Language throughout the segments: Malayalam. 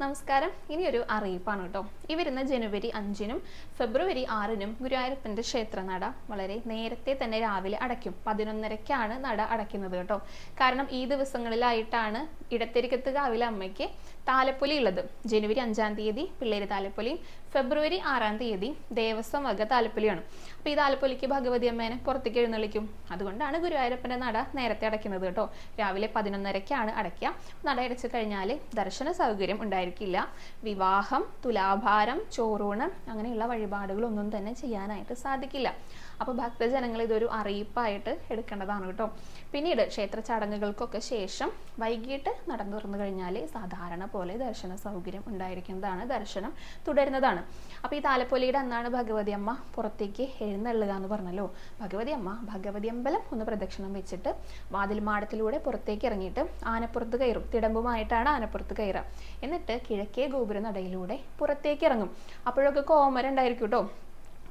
നമസ്കാരം. ഇനിയൊരു അറിയിപ്പാണ് കേട്ടോ. ഈ വരുന്ന ജനുവരി അഞ്ചിനും ഫെബ്രുവരി ആറിനും ഗുരുവായൂരപ്പന്റെ ക്ഷേത്രനട വളരെ നേരത്തെ തന്നെ രാവിലെ അടയ്ക്കും. പതിനൊന്നരയ്ക്കാണ് നട അടയ്ക്കുന്നത് കേട്ടോ. കാരണം ഈ ദിവസങ്ങളിലായിട്ടാണ് ഇടത്തിരിക്കത്ത് കാവിലെ അമ്മയ്ക്ക് താലപ്പൊലി ഉള്ളത്. ജനുവരി അഞ്ചാം തീയതി പിള്ളേര് താലപ്പൊലിയും ഫെബ്രുവരി ആറാം തീയതി ദേവസ്വം വക താലപ്പൊലിയാണ്. അപ്പോൾ ഈ താലപ്പൊലിക്ക് ഭഗവതി അമ്മേനെ പുറത്തേക്ക് എഴുന്നള്ളിക്കും. അതുകൊണ്ടാണ് ഗുരുവായൂരപ്പന്റെ നട നേരത്തെ അടയ്ക്കുന്നത് കേട്ടോ. രാവിലെ പതിനൊന്നരയ്ക്കാണ് അടയ്ക്കുക. നട അടച്ചു കഴിഞ്ഞാൽ ദർശന സൗകര്യം ഉണ്ടായിരിക്കില്ല വിവാഹം തുലാഭാരം ചോറൂണ് അങ്ങനെയുള്ള വഴിപാടുകളൊന്നും തന്നെ ചെയ്യാനായിട്ട് സാധിക്കില്ല. അപ്പോൾ ഭക്തജനങ്ങൾ ഇതൊരു അറിയിപ്പായിട്ട് എടുക്കേണ്ടതാണ് കേട്ടോ. പിന്നീട് ക്ഷേത്ര ചടങ്ങുകൾക്കൊക്കെ ശേഷം വൈകിട്ട് നടന്നു തുറന്നു കഴിഞ്ഞാൽ സാധാരണ പോലെ ദർശന സൗകര്യം ഉണ്ടായിരിക്കുന്നതാണ് ദർശനം തുടരുന്നതാണ്. അപ്പോൾ ഈ താലപ്പൊലിയുടെ അന്നാണ് ഭഗവതി അമ്മ പുറത്തേക്ക് എഴുന്നള്ളുക എന്ന് പറഞ്ഞല്ലോ. ഭഗവതി അമ്മ ഭഗവതി അമ്പലം ഒന്ന് പ്രദക്ഷിണം വെച്ചിട്ട് വാതിൽ മാടത്തിലൂടെ പുറത്തേക്ക് ഇറങ്ങിയിട്ട് ആനപ്പുറത്ത് കയറും. തിടമ്പുമായിട്ടാണ് ആനപ്പുറത്ത് കയറുക. എന്നിട്ട് കിഴക്കേ ഗോപുരനടയിലൂടെ പുറത്തേക്ക് ഇറങ്ങും. അപ്പോഴൊക്കെ കോമരം ഉണ്ടായിരിക്കും കേട്ടോ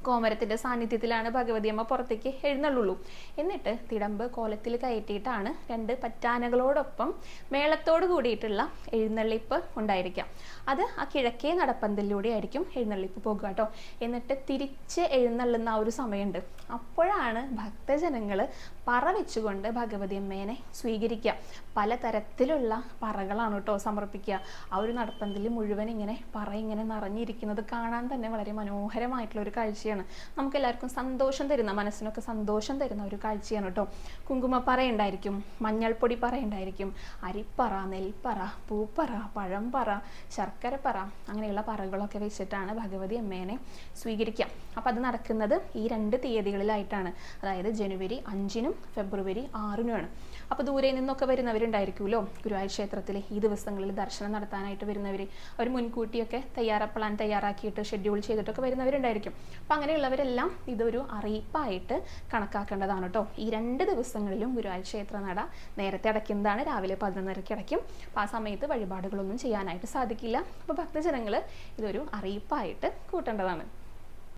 കോമരത്തിന്റെ സാന്നിധ്യത്തിലാണ് ഭഗവതി അമ്മ പുറത്തേക്ക് എഴുന്നള്ളുള്ളൂ. എന്നിട്ട് തിടമ്പ് കോലത്തിൽ കയറ്റിയിട്ടാണ് രണ്ട് പറ്റാനകളോടൊപ്പം മേളത്തോട് കൂടിയിട്ടുള്ള എഴുന്നള്ളിപ്പ് ഉണ്ടായിരിക്കാം. അത് ആ കിഴക്കേ നടപ്പന്തലിലൂടെ ആയിരിക്കും എഴുന്നള്ളിപ്പ് പോകുക കേട്ടോ. എന്നിട്ട് തിരിച്ച് എഴുന്നള്ളുന്ന ആ ഒരു സമയമുണ്ട്. അപ്പോഴാണ് ഭക്തജനങ്ങൾ പറ വെച്ചുകൊണ്ട് ഭഗവതി അമ്മേനെ സ്വീകരിക്കുക. പലതരത്തിലുള്ള പറകളാണ് കേട്ടോ സമർപ്പിക്കുക. ആ ഒരു നടപ്പന്തൽ മുഴുവൻ ഇങ്ങനെ പറ ഇങ്ങനെ നിറഞ്ഞിരിക്കുന്നത് കാണാൻ തന്നെ വളരെ മനോഹരമായിട്ടുള്ള ഒരു കാഴ്ചയാണ്. നമുക്ക് എല്ലാവർക്കും സന്തോഷം തരുന്ന മനസ്സിനൊക്കെ സന്തോഷം തരുന്ന ഒരു കാഴ്ചയാണ് കേട്ടോ. കുങ്കുമപ്പറ ഉണ്ടായിരിക്കും മഞ്ഞൾപ്പൊടി പറ ഉണ്ടായിരിക്കും അരിപ്പറ നെൽപ്പറ പൂപ്പറ പഴംപറ ശർക്കരപ്പറ അങ്ങനെയുള്ള പറകളൊക്കെ വെച്ചിട്ടാണ് ഭഗവതി അമ്മേനെ സ്വീകരിക്കുക. അപ്പോൾ അത് നടക്കുന്നത് ഈ രണ്ട് തീയതികളിലായിട്ടാണ്. അതായത് ജനുവരി അഞ്ചിനും ഫെബ്രുവരി ആറിനുമാണ്. അപ്പോൾ ദൂരെ നിന്നൊക്കെ വരുന്നവരുണ്ടായിരിക്കുമല്ലോ? ഗുരുവായൂർ ക്ഷേത്രത്തിൽ ഈ ദിവസങ്ങളിൽ ദർശനം നടത്താനായിട്ട് വരുന്നവർ അവർ മുൻകൂട്ടിയൊക്കെ തയ്യാറ പ്ലാൻ തയ്യാറാക്കിയിട്ട് ഷെഡ്യൂൾ ചെയ്തിട്ടൊക്കെ വരുന്നവരുണ്ടായിരിക്കും. അപ്പം അങ്ങനെയുള്ളവരെല്ലാം ഇതൊരു അറിയിപ്പായിട്ട് കണക്കാക്കേണ്ടതാണ് കേട്ടോ. ഈ രണ്ട് ദിവസങ്ങളിലും ഗുരുവായൂർ ക്ഷേത്ര നട നേരത്തെ അടയ്ക്കുന്നതാണ്. രാവിലെ പതിനൊന്നരയ്ക്ക് അടയ്ക്കും. അപ്പോൾ ആ സമയത്ത് വഴിപാടുകളൊന്നും ചെയ്യാനായിട്ട് സാധിക്കില്ല. അപ്പോൾ ഭക്തജനങ്ങൾ ഇതൊരു അറിയിപ്പായിട്ട് കൂട്ടേണ്ടതാണ്.